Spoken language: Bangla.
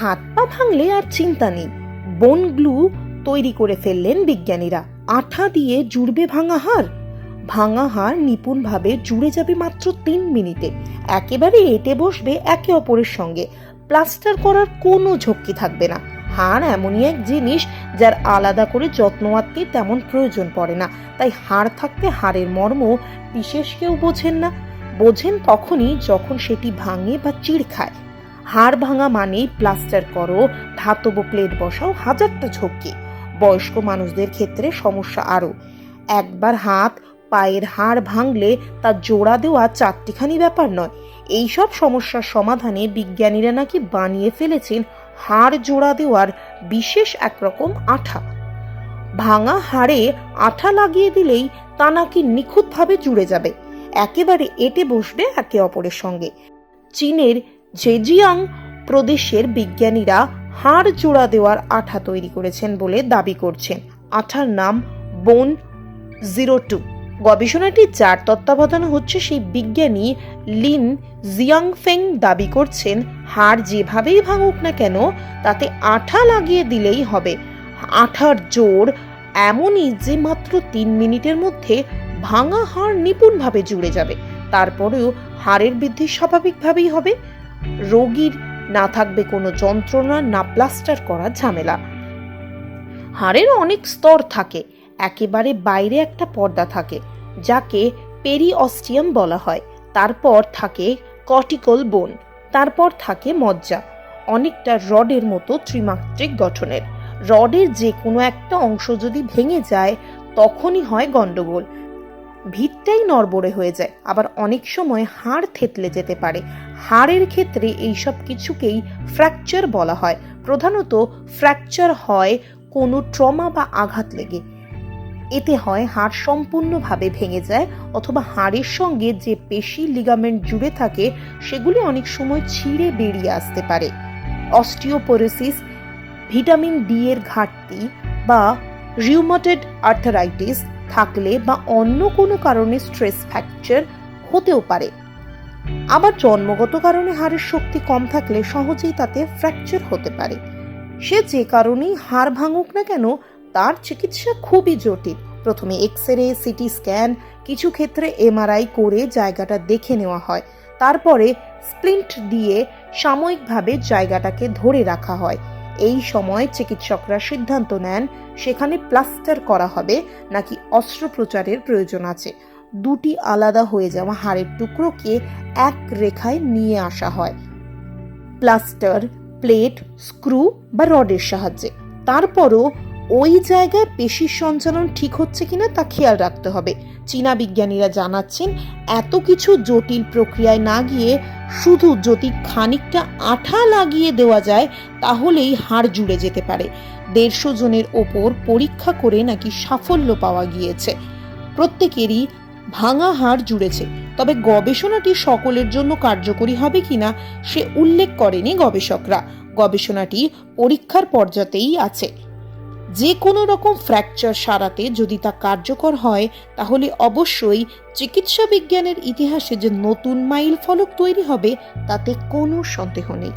হাত পা ভাঙলে আর চিন্তা নেই। বোন গ্লু তৈরি করে ফেললেন বিজ্ঞানীরা। আঠা দিয়ে জুড়বে ভাঙা হাড়। ভাঙা হাড় নিপুণভাবে জুড়ে যাবে মাত্র তিন মিনিটে। একেবারে এটে বসবে একে অপরের সঙ্গে। প্লাস্টার করার কোনো ঝক্কি থাকবে না। হাড় এমনই এক জিনিস যার আলাদা করে যত্ন যত্নআত্তির তেমন প্রয়োজন পড়ে না। তাই হাড় থাকতে হাড়ের মর্ম বিশেষ কেউ বোঝেন না। বোঝেন তখনই যখন সেটি ভাঙে বা চিড় খায় হাড় ভাঙা মানেই প্লাস্টার করো, ধাতব প্লেট বসাও, হাজারটা ঝক্কি। বয়স্ক মানুষদের ক্ষেত্রে সমস্যা আরও। একবার হাত, পায়ের হাড় ভাঙলে তা জোড়া দেওয়া চারটিখানি ব্যাপার নয়। এইসব সমস্যার সমাধানে বিজ্ঞানীরা নাকি বানিয়ে ফেলেছেন হাড় জোড়া দেওয়ার বিশেষ একরকম আঠা। ভাঙা হাড়ে আঠা লাগিয়ে দিলেই তা নাকি নিখুঁতভাবে জুড়ে যাবে। একেবারে এটে বসবে একে অপরের সঙ্গে। চীনের জেজিয়াং প্রদেশের বিজ্ঞানীরা হাড় জোড়া দেওয়ার আঠা তৈরি করেছেন বলে দাবি করছেন। আঠার নাম বোন জিরো টু। গবেষণাটি যার তত্ত্বাবধান হচ্ছে সেই বিজ্ঞানী লিন জিয়াংফেং দাবি করছেন, হাড় যেভাবেই ভাঙুক না কেন, তাতে আঠা লাগিয়ে দিলেই হবে। আঠার জোর এমনই যে মাত্র তিন মিনিটের মধ্যে ভাঙা হাড় নিপুণভাবে জুড়ে যাবে, তারপরেও হাড়ের বৃদ্ধি স্বাভাবিকভাবেই হবে। রোগীর না থাকবে কোনো যন্ত্রণা, না প্লাস্টার করা ঝামেলা। হাড়ের অনেক স্তর থাকে, একেবারে বাইরে একটা পর্দা থাকে, যাকে পেরিঅস্টিয়াম বলা হয়। তারপর থাকে কর্টিকল বোন, তারপর থাকে মজ্জা, অনেকটা রডের মতো ত্রিমাত্রিক গঠনের। রডের যে কোনো একটা অংশ যদি ভেঙে যায়, তখনই হয় গন্ডগোল ভিতটাই নড়বড়ে হয়ে যায়। আবার অনেক সময় হাড় থেতলে যেতে পারে। হাড়ের ক্ষেত্রে এইসব কিছুকেই ফ্র্যাকচার বলা হয়। প্রধানত ফ্র্যাকচার হয় কোনো ট্রমা বা আঘাত লেগে। এতে হয় হাড় সম্পূর্ণভাবে ভেঙে যায় অথবা হাড়ের সঙ্গে যে পেশি লিগামেন্ট জুড়ে থাকে, সেগুলি অনেক সময় ছিঁড়ে বেরিয়ে আসতে পারে। অস্টিওপোরোসিস ভিটামিন ডি এর ঘাটতি বা রিউমাটেড আর্থারাইটিস থাকলে বা অন্য কোনো কারণে স্ট্রেস ফ্র্যাকচার হতেও পারে। আবার জন্মগত কারণে হাড়ের শক্তি কম থাকলে সহজেই তাতে ফ্র্যাকচার হতে পারে। সে যে কারণেই হাড় ভাঙুক না কেন, তার চিকিৎসা খুবই জটিল। প্রথমে এক্স রে সিটি স্ক্যান কিছু ক্ষেত্রে এমআরআই করে জায়গাটা দেখে নেওয়া হয়। তারপরে স্প্লিন্ট দিয়ে সাময়িকভাবে জায়গাটাকে ধরে রাখা হয়। এই সময় চিকিৎসকরা সিদ্ধান্ত নেন সেখানে প্লাস্টার করা হবে নাকি অস্ত্রোপচারের প্রয়োজন আছে। দুটি আলাদা হয়ে যাওয়া হাড়ের টুকরোকে এক রেখায় নিয়ে আসা হয়। প্লাস্টার, প্লেট, স্ক্রু বা রডের সাহায্যে। তারপরও ওই জায়গায় পেশির সঞ্চালন ঠিক হচ্ছে কিনা তা খেয়াল রাখতে হবে। চীনা বিজ্ঞানীরা জানাচ্ছেন, এত কিছু জটিল প্রক্রিয়ায় না গিয়ে শুধু যদি খানিকটা আঠা লাগিয়ে দেওয়া যায়, তাহলেই হাড় জুড়ে যেতে পারে। দেড়শো জনের ওপর পরীক্ষা করে নাকি সাফল্য পাওয়া গিয়েছে। প্রত্যেকেরই ভাঙা হাড় জুড়েছে, তবে গবেষণাটি সকলের জন্য কার্যকরী হবে কিনা সে উল্লেখ করেনি গবেষকরা। গবেষণাটি পরীক্ষার পর্যাতেই আছে। যে কোনো রকম ফ্র্যাকচার সারাতে যদি তা কার্যকর হয়, তাহলে অবশ্যই চিকিৎসা বিজ্ঞানের ইতিহাসে যে নতুন মাইল ফলক তৈরি হবে, তাতে কোনো সন্দেহ নেই।